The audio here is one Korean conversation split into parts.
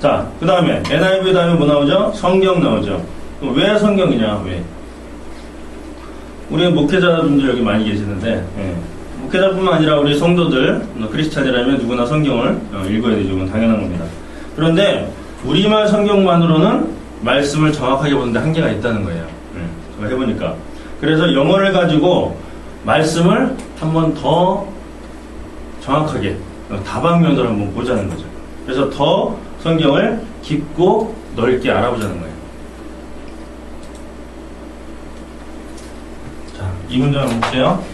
자, 그 다음에 NIV 다음에 뭐 나오죠? 성경 나오죠. 왜 성경이냐? 왜? 우리 목회자분들 여기 많이 계시는데 예. 목회자뿐만 아니라 우리 성도들 뭐 크리스찬이라면 누구나 성경을 어, 읽어야 되죠. 그건 당연한 겁니다. 그런데 우리말 성경만으로는 말씀을 정확하게 보는데 한계가 있다는 거예요. 예. 제가 해보니까 그래서 영어를 가지고 말씀을 한 번 더 정확하게 어, 다방면으로 한번 보자는 거죠. 그래서 더 성경을 깊고 넓게 알아보자는 거예요. 자, 이 문장 한번 볼게요.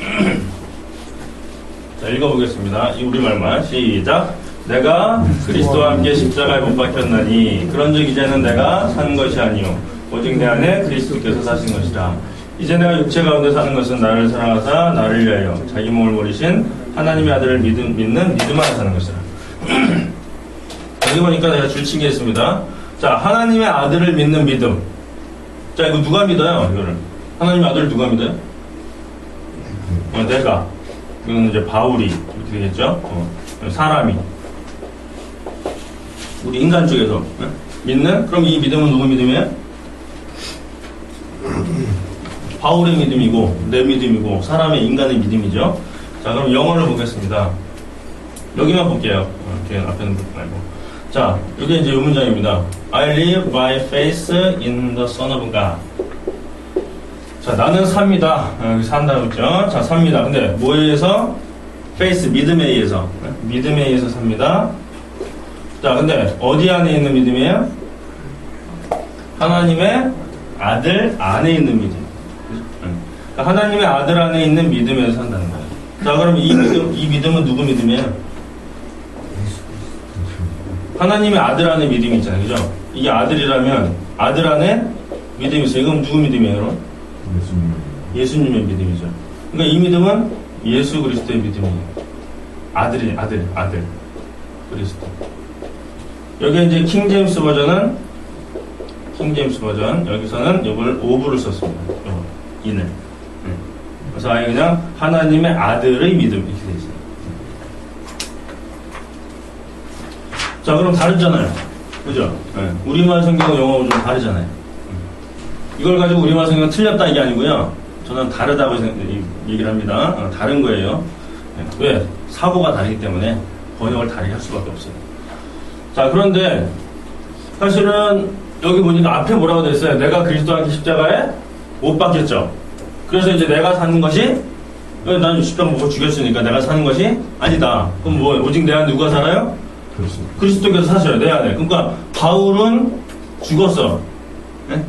자, 읽어보겠습니다. 이 우리말만 시작. 내가 그리스도와 함께 십자가에 못 박혔나니 그런즉 이제는 내가 사는 것이 아니요 오직 내 안에 그리스도께서 사신 것이라. 이제 내가 육체 가운데 사는 것은 나를 사랑하사 나를 위하여 자기 몸을 버리신 하나님의 아들을 믿음, 믿는 믿음 안에 사는 것이라. 여기 보니까 내가 줄치기 했습니다. 자, 하나님의 아들을 믿는 믿음. 자, 이거 누가 믿어요, 이거를? 하나님의 아들을 누가 믿어요? 어, 내가. 이거는 이제 바울이. 이렇게 되겠죠? 어, 사람이. 우리 인간 쪽에서. 예? 믿는? 그럼 이 믿음은 누구 믿음이에요? 바울의 믿음이고, 내 믿음이고, 사람의 인간의 믿음이죠. 자, 그럼 영어를 보겠습니다. 여기만 볼게요. 어, 이렇게 앞에는 말고. 자, 이게 이제 이 문장입니다. I live by faith in the Son of God. 자, 나는 삽니다. 어, 여기 산다고 했죠. 자, 삽니다. 근데 뭐에 의해서? faith, 믿음에 의해서. 네? 믿음에 의해서 삽니다. 자, 근데 어디 안에 있는 믿음이에요? 하나님의 아들 안에 있는 믿음. 그러니까 하나님의 아들 안에 있는 믿음에서 산다는 거예요. 자, 그럼 이 믿음, 이 믿음은 누구 믿음이에요? 하나님의 아들 안에 믿음이 있잖아요. 그죠? 이게 아들이라면 아들 안에 믿음이 있어요. 이건 누구 믿음이에요, 여러분? 예수님. 예수님의 믿음이죠. 그러니까 이 믿음은 예수 그리스도의 믿음이에요. 아들이, 아들, 아들. 그리스도. 여기 이제 킹 제임스 버전은, 킹 제임스 버전, 여기서는 이걸 오브를 썼습니다. 요거, 인을. 네. 그래서 아예 그냥 하나님의 아들의 믿음, 이렇게 돼 있어요. 자, 그럼 다르잖아요. 그죠? 네. 우리말 성경 영어하고 좀 다르잖아요. 이걸 가지고 우리말 성경 틀렸다 이게 아니고요. 저는 다르다고 얘기를 합니다. 어, 다른 거예요. 네, 왜? 사고가 다르기 때문에 번역을 다르게 할 수밖에 없어요. 자, 그런데 사실은 여기 보니까 앞에 뭐라고 돼 있어요? 내가 그리스도와 함께 십자가에 못 박혔죠. 그래서 이제 내가 사는 것이 어, 난 십자가 못 죽였으니까 내가 사는 것이 아니다. 그럼 뭐 오직 내 안에 누가 살아요? 그렇습니다. 그리스도께서 사셔요 내 안에. 그러니까 바울은 죽었어.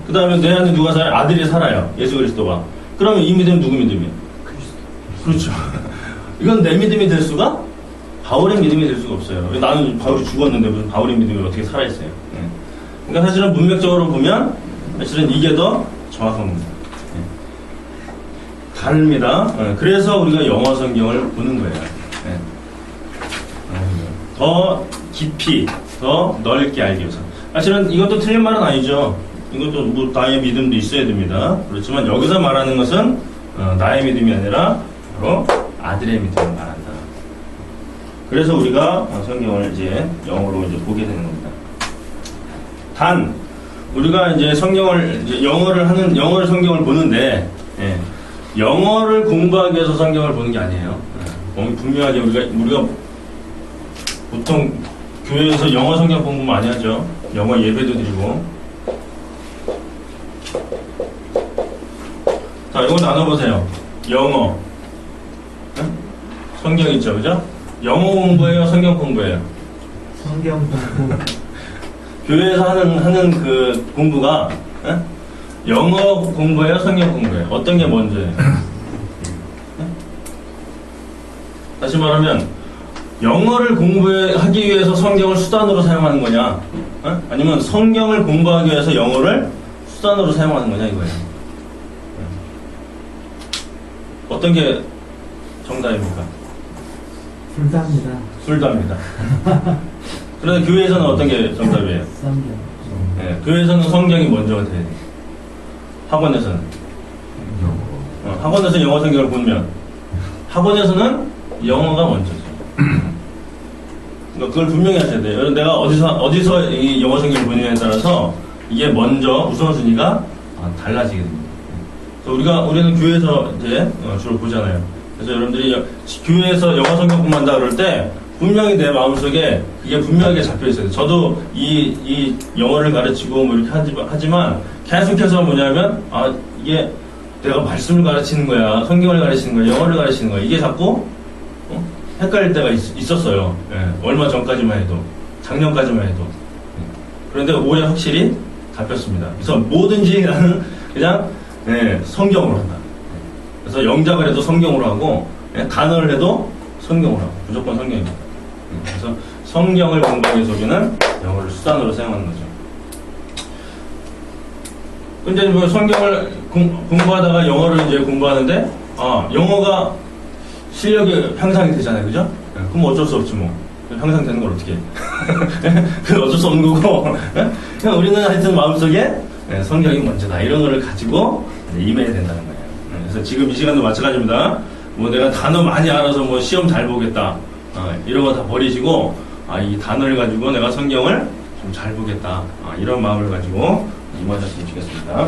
그 다음에 내 안에 누가 살아요? 아들이 살아요. 예수 그리스도가. 그러면 이 믿음 누구 믿음이에요? 그렇죠. 이건 내 믿음이 될 수가 바울의 믿음이 될 수가 없어요. 나는 바울이 죽었는데 무슨 바울의 믿음이 어떻게 살아있어요? 예. 그러니까 사실은 문맥적으로 보면 사실은 이게 더 정확한 겁니다. 예. 다릅니다. 예. 그래서 우리가 영어 성경을 보는 거예요. 예. 더 깊이, 더 넓게 알기 위해서. 사실은 이것도 틀린 말은 아니죠. 이것도 뭐 나의 믿음도 있어야 됩니다. 그렇지만 여기서 말하는 것은 어, 나의 믿음이 아니라 바로 아들의 믿음을 말한다. 그래서 우리가 어, 성경을 이제 영어로 이제 보게 되는 겁니다. 단 우리가 이제 성경을 이제 영어를 하는 영어를 성경을 보는데 예, 영어를 공부하기 위해서 성경을 보는 게 아니에요. 예, 분명하게 우리가 우리가 보통 교회에서 영어 성경 공부 많이 하죠. 영어 예배도 드리고. 자, 이거 나눠보세요. 영어. 응? 성경 있죠, 그죠? 영어 공부예요, 성경 공부예요. 성경 공부 교회에서 하는 하는 그 공부가 응? 영어 공부예요, 성경 공부예요. 어떤 게 먼저예요? 응? 다시 말하면 영어를 공부하기 위해서 성경을 수단으로 사용하는 거냐? 어? 아니면 성경을 공부하기 위해서 영어를 수단으로 사용하는 거냐 이거예요. 어. 어떤 게 정답입니까? 불답니다. 술답니다. 그런데 교회에서는 어떤 게 정답이에요? 성경 네, 교회에서는 성경이 먼저가 돼야 돼요. 학원에서는. 어, 학원에서 영어 성경을 보면 학원에서는 영어가 먼저죠. 그러니까 그걸 분명히 하셔야 돼요. 내가 어디서 어디서 이 영어 성경을 보느냐에 따라서 이게 먼저 우선순위가 아, 달라지게 됩니다. 우리가 우리는 교회에서 이제 어, 주로 보잖아요. 그래서 여러분들이 여- 교회에서 영어 성경 공부한다 그럴 때 분명히 내 마음속에 이게 분명하게 잡혀 있어요. 저도 이, 이 영어를 가르치고 뭐 이렇게 하지, 하지만 계속해서 뭐냐면 아 이게 내가 말씀을 가르치는 거야, 성경을 가르치는 거야, 영어를 가르치는 거야. 이게 자꾸 어? 헷갈릴 때가 있, 었어요 얼마 전까지만 해도, 작년까지만 해도. 예. 그런데 올해 확실히 잡혔습니다. 그래서 뭐든지 나는 그냥 예, 성경으로 한다. 예. 그래서 영작을 해도 성경으로 하고 예, 단어를 해도 성경으로 하고 무조건 성경입니다. 예. 그래서 성경을 공부하기 위해서 우리는 영어를 수단으로 사용하는 거죠. 근데 뭐 성경을 공, 공부하다가 영어를 이제 공부하는데 아 영어가 실력이 향상이 되잖아요, 그죠? 예, 그럼 어쩔 수 없지 뭐. 향상되는 걸 어떻게 해? 그건 어쩔 수 없는 거고. 예? 그냥 우리는 하여튼 마음속에 예, 성경이 먼저다. 이런 거를 가지고 임해야 된다는 거예요. 예, 그래서 지금 이 시간도 마찬가지입니다. 뭐 내가 단어 많이 알아서 뭐 시험 잘 보겠다. 아, 이런 거 다 버리시고, 아, 이 단어를 가지고 내가 성경을 좀 잘 보겠다. 아, 이런 마음을 가지고 임하셨으면 좋겠습니다.